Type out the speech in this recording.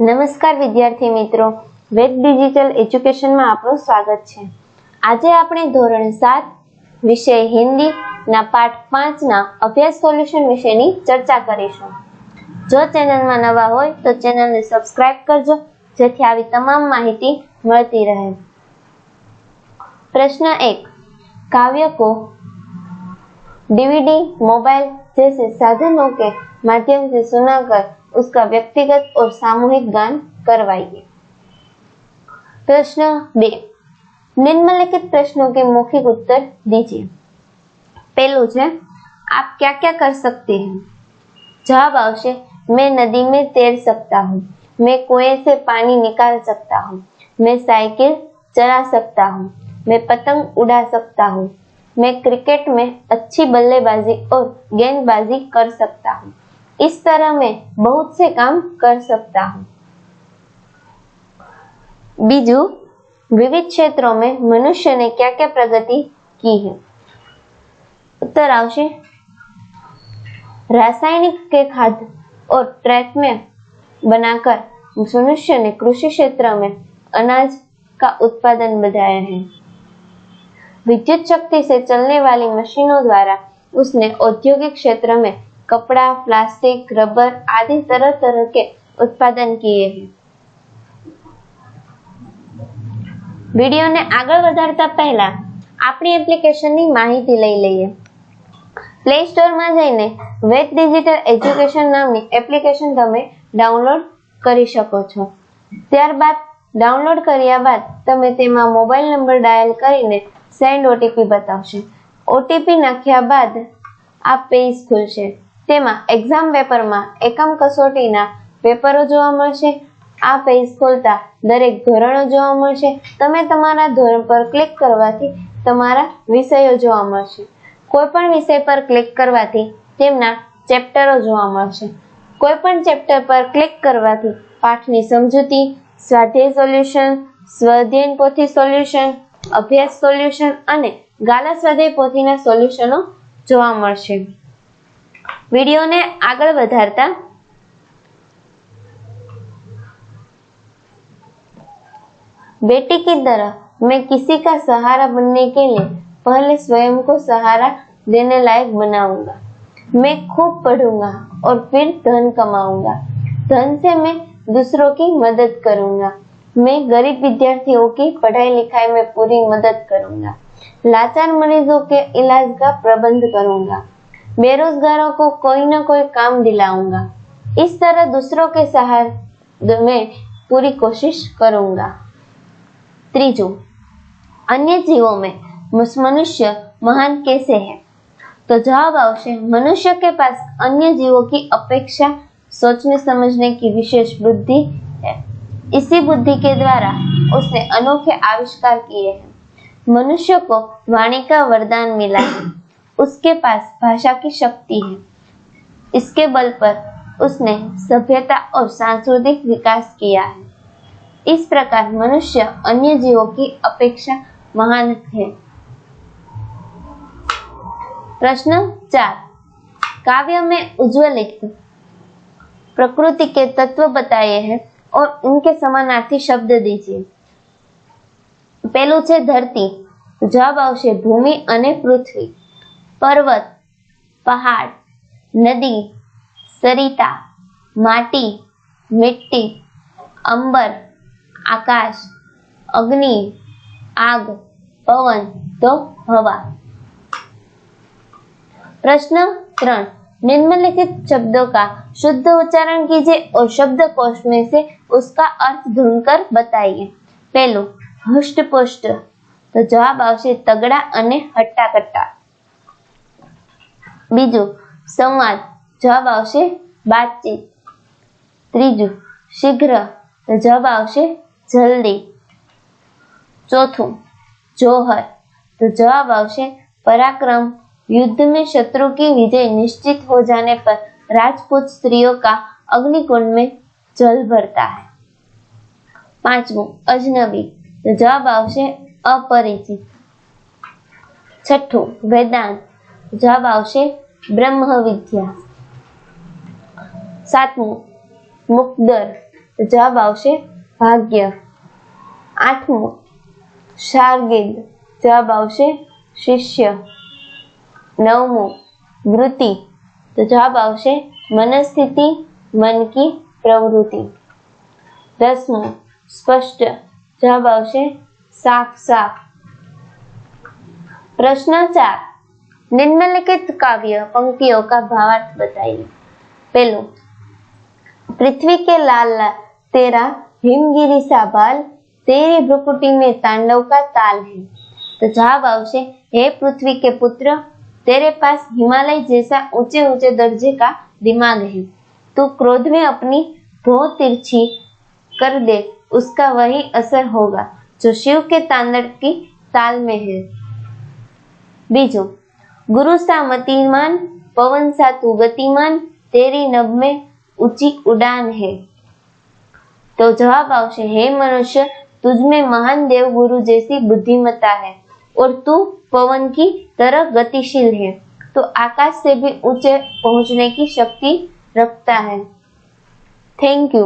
નમસ્કાર વિદ્યાર્થી મિત્રો. વેદ ડિજિટલ એજ્યુકેશનમાં આપનું સ્વાગત છે. આજે આપણે ધોરણ સાત, વિષય હિન્દી ના પાઠ પાંચના અભ્યાસ સોલ્યુશન વિશેની ચર્ચા કરીશું. જો ચેનલમાં નવા હોય તો ચેનલને સબસ્ક્રાઇબ કરજો, જેથી આવી તમામ માહિતી મળતી રહે. પ્રશ્ન એક. કાવ્ય કો ડીવીડી, મોબાઈલ જે સાધનો કે માધ્યમથી સે उसका व्यक्तिगत और सामूहिक गान करवाइए। प्रश्न बे। निम्नलिखित प्रश्नों के मौखिक उत्तर दीजिए। पहलू आप क्या क्या कर सकते हैं? जवाब आवश्य मैं नदी में तैर सकता हूँ, मैं कुएँ से पानी निकाल सकता हूँ, मैं साइकिल चला सकता हूँ, मैं पतंग उड़ा सकता हूँ, मैं क्रिकेट में अच्छी बल्लेबाजी और गेंदबाजी कर सकता हूँ। इस तरह मैं बहुत से काम कर सकता हूँ। बीजू, विविध क्षेत्रों में मनुष्य ने क्या क्या प्रगति की है? उत्तर आवश्य। रासायनिक के खाद और ट्रैक में बनाकर मनुष्य ने कृषि क्षेत्र में अनाज का उत्पादन बढ़ाया है। विद्युत शक्ति से चलने वाली मशीनों द्वारा उसने औद्योगिक क्षेत्र में कपड़ा प्लास्टिक रबर आदि तरह तरह के उत्पादन किए हैं વિડીયોને આગળ વધારતા પહેલા આપણી એપ્લિકેશનની માહિતી લઈ લઈએ પ્લે સ્ટોરમાં જઈને વેદ ડિજિટલ એજ્યુકેશન નામની એપ્લિકેશન તમે ડાઉનલોડ કરી શકો છો ત્યારબાદ ડાઉનલોડ કર્યા બાદ તમે તેમાં મોબાઈલ નંબર ડાયલ કરીને સેન્ડ ઓટીપી બતાવશે ઓટીપી નાખ્યા બાદ આ પેજ ખુલશે તેમાં એક્ઝામ પેપરમાં એકમ કસોટીના પેપરો જોવા મળશે, આ પેજ ખોલતા દરેક ધોરણો જોવા મળશે. તમે તમારા ધોરણ પર ક્લિક કરવાથી તમારા વિષયો જોવા મળશે. કોઈ પણ વિષય પર ક્લિક કરવાથી તેમના ચેપ્ટરો જોવા મળશે. કોઈ પણ ચેપ્ટર પર ક્લિક કરવાથી પાઠની સમજૂતી, સ્વાધ્યાય સોલ્યુશન સ્વાધ્યાયન પોથી સોલ્યુશન અભ્યાસ સોલ્યુશન અને ગાલા સ્વાધ્યાય પોથીના સોલ્યુશનો જોવા મળશે. વિડીયોને આગળ વધારતા बेटी की तरह मैं किसी का सहारा बनने के लिए पहले स्वयं को सहारा देने लायक बनाऊंगा मैं खूब पढ़ूंगा और फिर धन कमाऊंगा धन से मैं दूसरों की मदद करूंगा मैं गरीब विद्यार्थियों की पढ़ाई लिखाई में पूरी मदद करूंगा लाचार मरीजों के इलाज का प्रबंध करूंगा बेरोजगारों को कोई ना कोई काम दिलाऊंगा इस तरह दूसरों के सहारे में पूरी कोशिश करूंगा ત્રીજું અન્ય जीवों में मनुष्य महान कैसे है तो जवाब आवश्य मनुष्य के पास अन्य जीवों की अपेक्षा सोचने समझने की विशेष बुद्धि है इसी बुद्धि के द्वारा उसने अनोखे आविष्कार किए हैं मनुष्य को वाणी का वरदान मिला है उसके पास भाषा की शक्ति है इसके बल पर उसने सभ्यता और सांस्कृतिक विकास किया है इस प्रकार मनुष्य अन्य जीवों की अपेक्षा महान है प्रश्न चार काव्य में उज्ज्वलित प्रकृति के तत्व बताए हैं और उनके समानार्थी शब्द दीजिए પેલું છે ધરતી જવાબ આવશે ભૂમિ અને પૃથ્વી પર્વત પહાડ નદી સરિતા માટી મિટ્ટી અંબર આકાશ અગ્નિ आग पवन तो हवा प्रश्न त्रण निम्नलिखित शब्दों का शुद्ध उच्चारण कीजिए और शब्द कोश में से उसका अर्थ ढूंढकर बताइए पहलू हष्ट पुष्ट तो जवाब આવશે તગડા અને હટ્ટાકટ્ટા બીજું સંવાદ જવાબ આવશે વાતચીત ત્રીજું શીઘ્ર તો જવાબ આવશે જલ્દી चौथुं जोहर तो जवाब आवश्य पराक्रम युद्ध में शत्रु की विजय निश्चित हो जाने पर राजपूत स्त्रियों का अग्निकुंड में जल भरता है पांचवू अजनबी तो जवाब आवश्य अपरिचित छठू वेदांत જવાબ આવશે બ્રહ્મ વિદ્યા સાતમું મુકદર જવાબ આવશે ભાગ્ય. આઠમું શારગિદ જવાબ આવશે શિષ્ય. નવમું, વૃત્તિ. તો જવાબ આવશે મનસ્થિતિ મન કી પ્રવૃત્તિ. દસમું, સ્પષ્ટ. જવાબ આવશે સાફ સાફ પ્રશ્ન ચાર. निम्नलिखित काव्य पंक्तियों का भावार्थ बताइए। पहलू, पृथ्वी के लाल लाल तेरा हिमगिरी सा बाल, तेरी भ्रुकुटी में तांडव का ताल है। तो जवाब आवश्य हे पृथ्वी के पुत्र, तेरे पास हिमालय जैसा ऊँचे ऊँचे दर्जे का दिमाग है। तू क्रोध में अपनी भो तिरछी कर दे, उसका वही असर होगा, जो शिव के तांडव की ताल में है। बीजो गुरु सा मतिमान पवन सा तू गतिमान तेरी नभ में ऊँची उड़ान है तो जवाब आवश्य हे मनुष्य तुझ में महान देव गुरु जैसी बुद्धिमत्ता है और तू पवन की तरह गतिशील है तो आकाश से भी ऊँचे पहुँचने की शक्ति रखता है थैंक यू